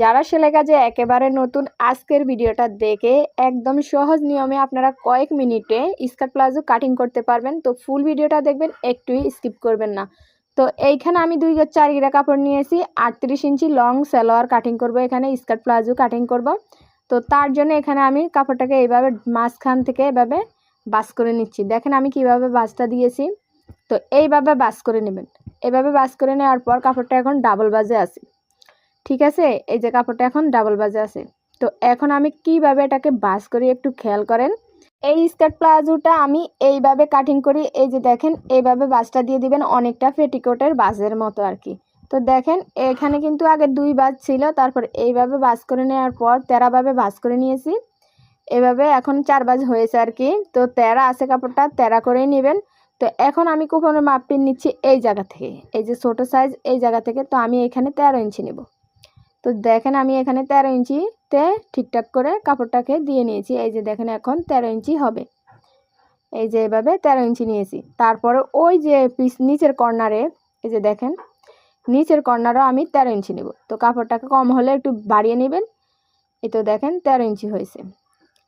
যারা সেলাই কাজে একেবারে নতুন, আজকের ভিডিওটা দেখে একদম সহজ নিয়মে আপনারা কয়েক মিনিটে স্কার্ট প্লাজো কাটিং করতে পারবেন। তো ফুল ভিডিওটা দেখবেন একটুই স্কিপ করবেন না। তো এইখানে আমি দুই চার গিরা কাপড় নিয়েছি, আটত্রিশ ইঞ্চি লং সালোয়ার কাটিং করব, এখানে স্কার্ট প্লাজো কাটিং করব। তো তার জন্য এখানে আমি কাপড়টাকে এইভাবে মাঝখান থেকে এভাবে বাস করে নিচ্ছি। দেখেন আমি কীভাবে বাসটা দিয়েছি। তো এইভাবে বাস করে নেবেন। এভাবে বাস করে নেওয়ার পর কাপড়টা এখন ডাবল বাজে আছে। ঠিক আছে? এই যে কাপড়টা এখন ডাবল বাজে আছে। তো এখন আমি কীভাবে এটাকে বাস করি একটু খেয়াল করেন? এই স্কার্ট প্লাজোটা আমি এইভাবে কাটিং করি, এই যে দেখেন, এইভাবে বাসটা দিয়ে দিবেন অনেকটা পেটিকোটের বাজের মতো আর কি। তো দেখেন, এখানে কিন্তু আগে দুই বাজ ছিল, তারপর এইভাবে বাস করে নেওয়ার পর তেরাভাবে বাস করে নিয়েছি। এভাবে এখন চার বাজ হয়েছে আর কি। তো তেরা আছে কাপড়টা, তেরা করেই নেবেন। তো এখন আমি কুপনের মাপটি নিচ্ছি এই জায়গা থেকে। এই যে ছোটো সাইজ এই জায়গা থেকে, তো আমি এখানে তেরো ইঞ্চি নেব। তো দেখেন আমি এখানে তেরো ইঞ্চিতে ঠিকঠাক করে কাপড়টাকে দিয়ে নিয়েছি। এই যে দেখেন এখন তেরো ইঞ্চি হবে। এই যে এভাবে তেরো ইঞ্চি নিয়েছি। তারপরে ওই যে পিস নিচের কর্নারে, এই যে দেখেন, নিচের কর্নারও আমি তেরো ইঞ্চি নেব। তো কাপড়টাকে কম হলে একটু বাড়িয়ে নেবেন। এই তো দেখেন তেরো ইঞ্চি হয়েছে।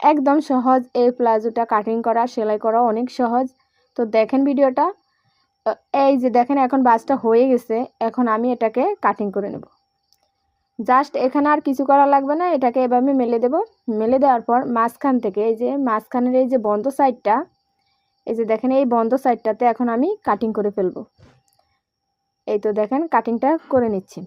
একদম সহজ এই প্লাজোটা কাটিং করা, সেলাই করা অনেক সহজ। তো দেখেন ভিডিওটা। এই যে দেখেন এখন বাসটা হয়ে গেছে। এখন আমি এটাকে কাটিং করে নেব। জাস্ট এখানে আর কিছু করা লাগবে না, এটাকে এভাবে মেলে দেব। মেলে দেওয়ার পর মাঝখান থেকে এই যে, মাঝখানের এই যে বন্ধ সাইডটা এই যে দেখেন এই বন্ধ সাইডটাতে এখন আমি কাটিং করে ফেলব। এই তো দেখেন কাটিংটা করে নিচ্ছি।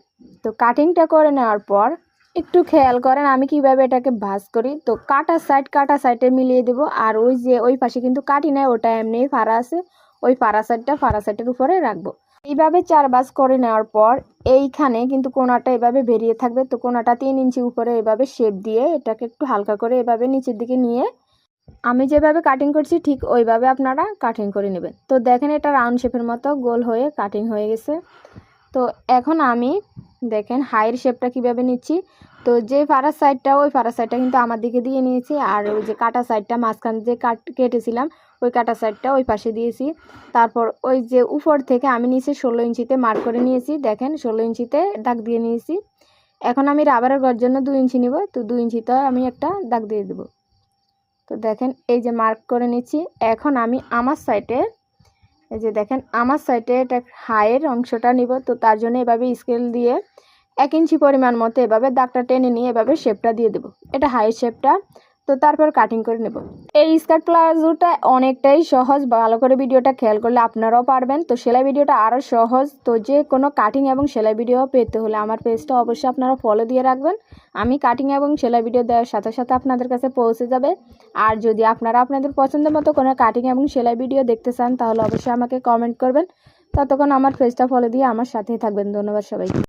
তো কাটিংটা করে নেওয়ার পর একটু খেয়াল করেন, আমি কীভাবে এটাকে ভাজ করি। তো কাটা সাইড কাটা সাইডে মিলিয়ে দেব। আর ওই যে, ওই পাশে কিন্তু কাটি নেয় ওটা এমনি ফাড়া আছে, ওই ফাড়া সাইডটা ফাড়া সাইডের উপরে রাখব। এইভাবে চার বাস করে নেওয়ার পর এইখানে কিন্তু কোনাটা এভাবে বেরিয়ে থাকবে। তো কোনাটা তিন ইঞ্চি উপরে এভাবে শেপ দিয়ে এটাকে একটু হালকা করে এভাবে নিচের দিকে নিয়ে আমি যেভাবে কাটিং করছি ঠিক ওইভাবে আপনারা কাটিং করে নেবেন। তো দেখেন এটা রাউন্ড শেপের মতো গোল হয়ে কাটিং হয়ে গেছে। তো এখন আমি দেখেন হাইয়ের শেপটা কীভাবে নিচ্ছি? তো যে ফারার সাইডটা ওই ফারার সাইডটা কিন্তু আমার দিকে দিয়ে নিয়েছি। আর ওই যে কাটা সাইডটা মাঝখান যে কাট কেটেছিলাম, ওই কাটা সাইডটা ওই পাশে দিয়েছি। তারপর ওই যে উপর থেকে আমি নিচে ষোলো ইঞ্চিতে মার্ক করে নিয়েছি। দেখেন ষোলো ইঞ্চিতে দাগ দিয়ে নিয়েছি। এখন আমি রাবারের ঘর জন্য দু ইঞ্চি নিব। তো দু ইঞ্চিতে আমি একটা দাগ দিয়ে দেবো। তো দেখেন এই যে মার্ক করে নিচ্ছি। এখন আমি আমার সাইডে এই যে দেখেন, আমার সাইডে এটা হায়ের অংশটা নিব, তো তার জন্য এভাবে স্কেল দিয়ে এক ইঞ্চি পরিমাণ মতো এভাবে দাগটা টেনে নিয়ে এভাবে শেপটা দিয়ে দেবো। এটা হায়ের শেপটা তো তারপর কাটিং করে নেব। এই স্কার্ট প্লাজোটা অনেকটাই সহজ, ভালো করে ভিডিওটা খেয়াল করলে আপনারাও পারবেন। তো সেলাই ভিডিওটা আরও সহজ, তো যে কোনো কাটিং এবং সেলাই ভিডিও পেতে হলে আমার পেজটা অবশ্যই আপনারা ফলো দিয়ে রাখবেন। আমি কাটিং এবং সেলাই ভিডিও দেওয়ার সাথে সাথে আপনাদের কাছে পৌঁছে যাবে। আর যদি আপনারা আপনাদের পছন্দ মতো কোনো কাটিং এবং সেলাই ভিডিও দেখতে চান, তাহলে অবশ্যই আমাকে কমেন্ট করবেন। ততক্ষণ আমার পেজটা ফলো দিয়ে আমার সাথেই থাকবেন। ধন্যবাদ সবাইকে।